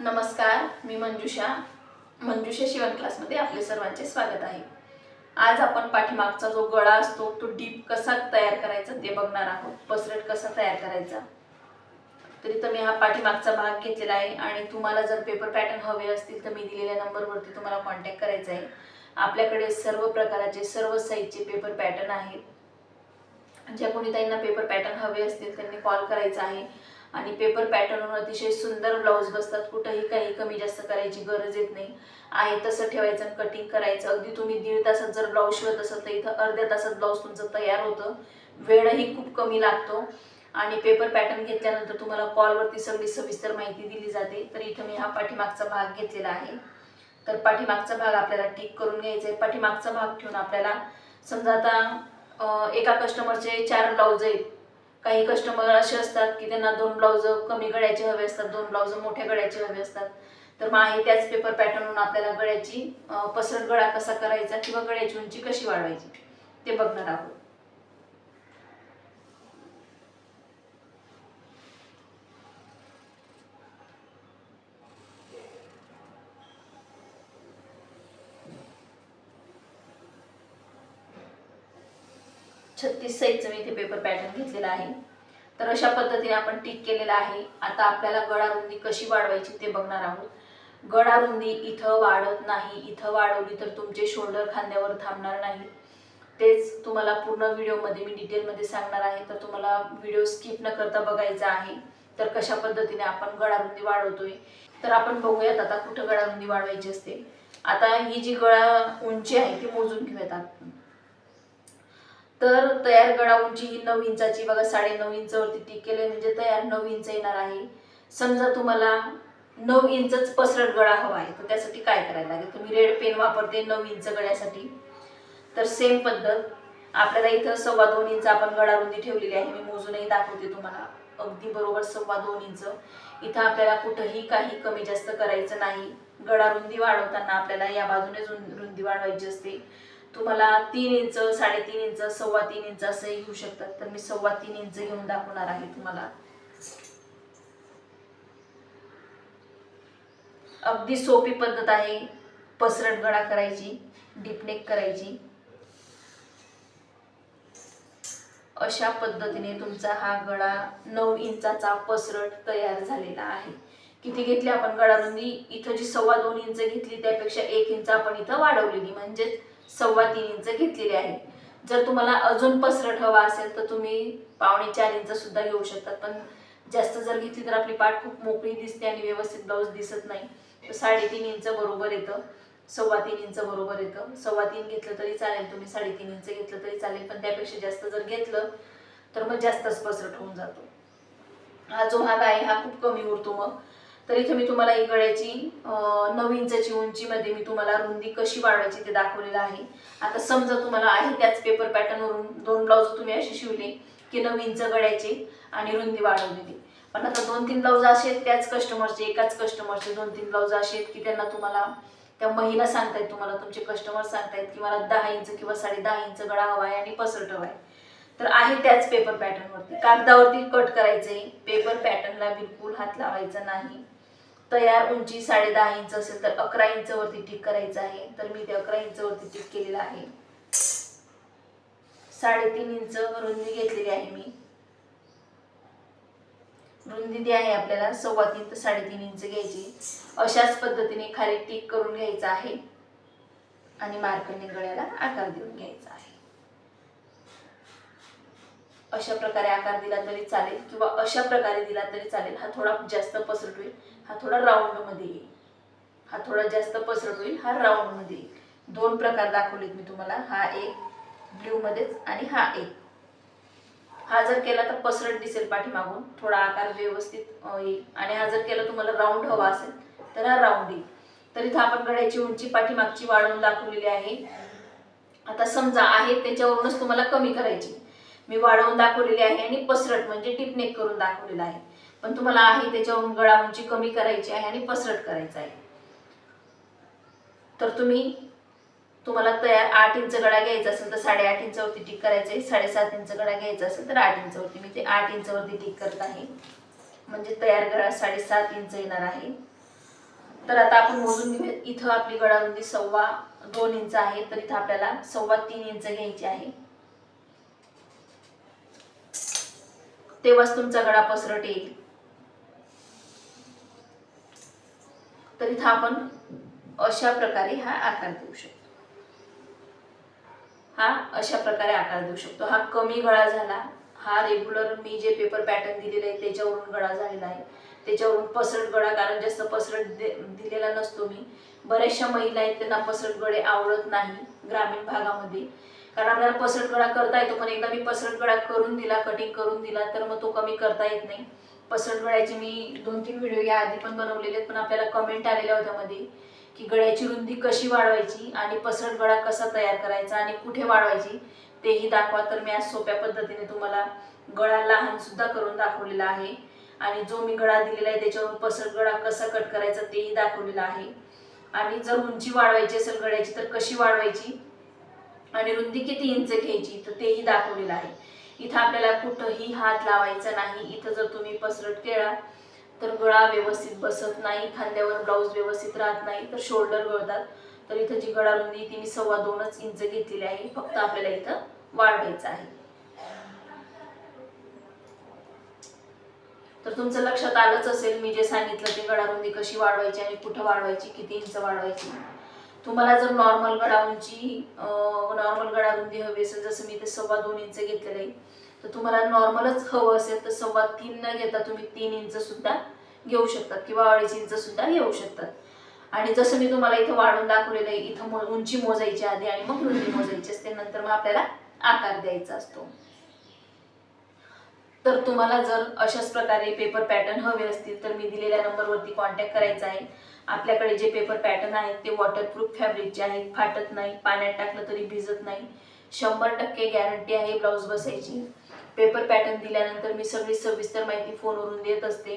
नमस्कार मी मंजुषा. मंजुषा शिवण क्लासमध्ये आपले सर्वांचे स्वागत आहे. आज आपण पाठीमागचा जो गळा असतो तो डीप कसा तयार करायचा ते बघणार आहोत. पसरट कसा तयार करायचा? तरी तर मी हा पाठीमागचा भाग घेतलेला आहे आणि तुम्हाला जर पेपर पॅटर्न हवे असतील तर मी दिलेल्या नंबरवरती तुम्हाला कॉन्टॅक्ट करायचा आहे. आपल्याकडे सर्व प्रकाराचे सर्व साईजचे पेपर पॅटर्न आहेत. ज्या कोणी त्यांना पेपर पॅटर्न हवे असतील त्यांनी कॉल करायचा आहे. आणि पेपर पॅटर्नवर अतिशय सुंदर ब्लाऊज बसतात. कुठंही काही कमी जास्त करायची गरज येत नाही. आहे तसं ठेवायचं आणि कटिंग करायचं. अगदी तुम्ही दीड तासात जर ब्लाऊज शिवत असाल तर इथं अर्ध्या तासात ब्लाऊज तुमचं तयार होतं. वेळही खूप कमी लागतो. आणि पेपर पॅटर्न घेतल्यानंतर तुम्हाला कॉलवरती सगळी सविस्तर माहिती दिली जाते. तर इथं मी हा पाठीमागचा भाग घेतलेला आहे. तर पाठीमागचा भाग आपल्याला टिक करून घ्यायचा आहे पाठीमागचा भाग ठेवून आपल्याला समजा आता एका कस्टमरचे चार ब्लाऊज आहेत. काही कस्टमर असे असतात की त्यांना दोन ब्लाऊज कमी गळ्याचे हवे असतात दोन ब्लाऊज मोठ्या गळ्याचे हवे असतात. तर मग आहे त्याच पेपर पॅटर्नवरून आपल्याला गळ्याची पसर पसरट गळा कसा करायचा किंवा गळ्याची उंची कशी वाढवायची ते बघणार आहोत. छत्तीस साईजचं मी इथे पेपर पॅटर्न घेतलेला आहे. तर अशा पद्धतीने आपण टिक केलेला आहे. आता आपल्याला गळा रुंदी कशी वाढवायची ते बघणार आहोत. गळा रुंदी इथं वाढत नाही इथं वाढवली तर तुमचे शोल्डर खांद्यावर थांबणार नाही. तेच तुम्हाला पूर्ण व्हिडिओमध्ये मी डिटेलमध्ये सांगणार आहे. तर तुम्हाला व्हिडिओ स्किप न करता बघायचा आहे. तर कशा पद्धतीने आपण गळारुंदी वाढवतोय. तर आपण बघूयात आता कुठं गळारुंदी वाढवायची असते. आता ही जी गळा उंची आहे ती मोजून घेऊयात आपण. तर तयार गळा उंची ही नऊ इंचाची बघा साडे नऊ इंचावरती टिक केले म्हणजे तयार नऊ इंच येणार आहे. समजा तुम्हाला नऊ इंचच पसरट गळा हवा आहे तर त्यासाठी काय करायला लागेल? तुम्ही रेड पेन वापरते नऊ इंच गळ्यासाठी. तर सेम पद्धत. आपल्याला इथं सव्वा दोन इंच आपण गळा रुंदी ठेवलेली आहे मी मोजूनही दाखवते तुम्हाला. अगदी बरोबर सव्वा दोन इंच. इथं आपल्याला कुठंही काही कमी जास्त करायचं नाही. गळा रुंदी वाढवताना आपल्याला या बाजूने रुंदी वाढवायची असते. तुम्हाला तीन इंच साडेतीन इंच सव्वा तीन इंच असंही घेऊ शकतात. तर मी सव्वा तीन इंच घेऊन दाखवणार आहे तुम्हाला. अगदी सोपी पद्धत आहे पसरट गळा करायची डिपनेक करायची. अशा पद्धतीने तुमचा हा गळा नऊ इंचाचा पसरट तयार झालेला आहे. किती घेतली आपण? गळा रुंदी इथं जी सव्वा दोन इंच घेतली त्यापेक्षा एक इंच आपण इथं वाढवलेली. म्हणजेच सव्वा तीन इंच घेतलेली आहे. जर तुम्हाला अजून पसरट हवा असेल तर तुम्ही पावणे चार इंच सुद्धा घेऊ शकतात पण जास्त जर घेतली तर आपली पाठ खूप मोकळी दिसते आणि व्यवस्थित ब्लाऊज दिसत नाही. साडेतीन इंच बरोबर येतं. सव्वा तीन इंच बरोबर येतं. सव्वा तीन घेतलं तरी चालेल तुम्ही साडेतीन इंच घेतलं तरी चालेल. पण त्यापेक्षा जास्त जर घेतलं तर मग जास्तच पसरट होऊन जातो. हा जो भाग आहे हा खूप कमी उरतो मग. तर इथे मी तुम्हाला ही गळ्याची नऊ इंचाची उंचीमध्ये मी तुम्हाला रुंदी कशी वाढवायची ते दाखवलेलं आहे. आता समजा तुम्हाला आहे त्याच पेपर पॅटर्नवरून दोन ब्लाऊज तुम्ही असे शिवले की नऊ इंच गळ्याचे आणि रुंदी वाढवलेली. पण आता दोन तीन ब्लाऊज असे आहेत त्याच कस्टमरचे एकाच कस्टमरचे दोन तीन ब्लाऊज असे आहेत की त्यांना तुम्हाला त्या महिला सांगतायत तुम्हाला तुमचे कस्टमर सांगतायत की मला दहा इंच किंवा साडे दहा इंच गळा हवा आहे आणि पसरट हवा आहे. तर आहे त्याच पेपर पॅटर्नवरती कागदावरती कट करायचे पेपर पॅटर्नला बिलकुल हात लावायचा नाही. तयार उंची साडे दहा इंच असेल तर अकरा इंच वरती टिक करायचं आहे. तर मी ते अकरा इंच वरती टिक केलेलं आहे. साडेतीन इंच रुंदी घेतलेली आहे मी. रुंदी ती आहे आपल्याला सव्वा तीन ते साडेतीन इंच घ्यायची. अशाच पद्धतीने खाली टिक करून घ्यायचं आहे. आणि मार्करने गळ्याला आकार देऊन घ्यायचा आहे. अशा प्रकारे आकार दिला तरी चालेल किंवा अशा प्रकारे दिला तरी चालेल. हा थोडा जास्त पसरट होईल हा थोडा राऊंडमध्ये येईल. हा थोडा जास्त पसरट होईल हा राऊंडमध्ये येईल. दोन प्रकार दाखवलेत मी तुम्हाला. हा एक ब्ल्यूमध्येच आणि हा एक. हा जर केला तर पसरट दिसेल पाठीमागून. थोडा आकार व्यवस्थित येईल. आणि हा जर केला तुम्हाला राऊंड हवा असेल तर हा राऊंड येईल. तर इथं आपण घड्याची उंची पाठीमागची वाढवून दाखवलेली आहे. आता समजा आहे त्याच्यावरूनच तुम्हाला कमी करायची. मी वाढवून दाखवलेली आहे आणि पसरट म्हणजे टिपनेक करून दाखवलेला आहे. पण तुम्हाला आहे त्याच्यावरून गळा उंची कमी करायची आहे आणि पसरट करायचं आहे. तर तुम्ही तुम्हाला तयार आठ इंच गळा घ्यायचा असेल तर साडेआठ इंचवरती टिक करायचं आहे. साडेसात इंच गळा घ्यायचा असेल तर आठ इंचवरती मी ते आठ इंचवरती टिक करत आहे. म्हणजे तयार गळा साडेसात इंच येणार आहे. तर आता आपण मोजून घेऊया. इथं आपली गळा रुंदी सव्वा दोन इंच आहे. तर इथं आपल्याला सव्वा तीन इंच घ्यायची आहे. तेव्हाच तुमचा गळा पसरट येईल. तर इथं आपण अशा प्रकारे हा आकार देऊ शकतो. हा अशा प्रकारे आकार देऊ शकतो. हा कमी गळा झाला हा रेग्युलर मी जे पेपर पॅटर्न दिलेले आहे त्याच्यावरून गळा झालेला आहे. त्याच्यावरून पसरट गळा कारण जास्त पसरट दिलेला नसतो मी. बऱ्याचशा महिला आहेत त्यांना पसरट गळे आवडत नाही ग्रामीण भागामध्ये. कारण आपल्याला पसरट गळा करता येतो पण एकदा मी पसरट गळा करून दिला कटिंग करून दिला तर मग तो कमी करता येत नाही. पसंत गळ्याचे मी दोन तीन व्हिडिओ या आधी पण बनवलेले आहेत पण आपल्याला कमेंट आलेल्या होत्या मध्ये की गळ्याची रुंदी कशी वाढवायची आणि पसरट गळा कसा तयार करायचा आणि कुठे वाढवायची तेही दाखवा. तर मी आज सोप्या पद्धतीने तुम्हाला गळा लहान सुद्धा करून दाखवलेला आहे. आणि जो मी गळा दिलेला आहे त्याच्यावरून पसरट गळा कसा कट करायचा तेही दाखवलेला आहे. आणि जर उंची वाढवायची असेल गळ्याची तर कशी वाढवायची आणि रुंदी किती इंच घ्यायची तर तेही दाखवलेलं आहे. इथं आपल्याला कुठंही हात लावायचा नाही. इथं जर तुम्ही पसरट केला तर गळा व्यवस्थित बसत नाही खांद्यावर ब्लाऊज व्यवस्थित राहत नाही तर शोल्डर गळतात. तर इथं जी गळा रुंदी ती मी सव्वा दोनच इंच घेतलेली आहे. फक्त आपल्याला इथं वाढवायचं आहे. तर तुमचं लक्षात आलंच असेल मी जे सांगितलं ते गळा रुंदी कशी वाढवायची आणि कुठं वाढवायची किती इंच वाढवायची. तुम्हाला जर नॉर्मल गळा उंची नॉर्मल गळा रुंदी हवी असेल जसं मी ते सव्वा दोन इंच घेतलेलं आहे तर तुम्हाला नॉर्मलच हवं असेल तर सव्वा तीन न घेता तुम्ही तीन इंच सुद्धा घेऊ शकतात किंवा अडीच इंच सुद्धा घेऊ शकतात. आणि जसं मी तुम्हाला इथं वाढून दाखवलेलं आहे इथं उंची मोजायची आधी आणि मग रुंदी मोजायची असते नंतर मग आपल्याला आकार द्यायचा असतो. तर तुम्हाला जर अशाच प्रकारे पेपर पॅटर्न हवे असतील तर मी दिलेल्या नंबरवरती कॉन्टॅक्ट करायचा आहे. आपल्याकडे जे पेपर पॅटर्न आहेत ते वॉटरप्रूफ फॅब्रिकचे आहेत फाटत नाही पाण्यात टाकलं तरी भिजत नाही. शंभर टक्के गॅरंटी आहे ब्लाऊज बसायची. पेपर पॅटर्न दिल्यानंतर मी सगळी सविस्तर माहिती फोनवरून देत असते.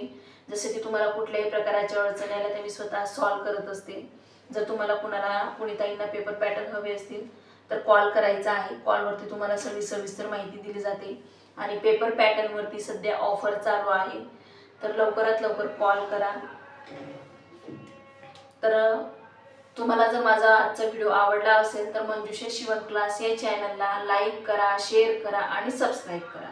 जसं की तुम्हाला कुठल्याही प्रकाराच्या अडचणी आल्या तर मी स्वतः सॉल्व करत असते. जर तुम्हाला कुणाला कुणीताईंना पेपर पॅटर्न हवे असतील तर कॉल करायचा आहे. कॉलवरती तुम्हाला सगळी सविस्तर माहिती दिली जाते. आणि पेपर पॅटर्नवरती सध्या ऑफर चालू आहे. तर लवकरात लवकर कॉल करा. तर तुम्हाला जर माझा आजचा व्हिडिओ आवडला असेल तर मंजुषा शिवण क्लास या चॅनलला लाईक करा शेअर करा आणि सबस्क्राईब करा.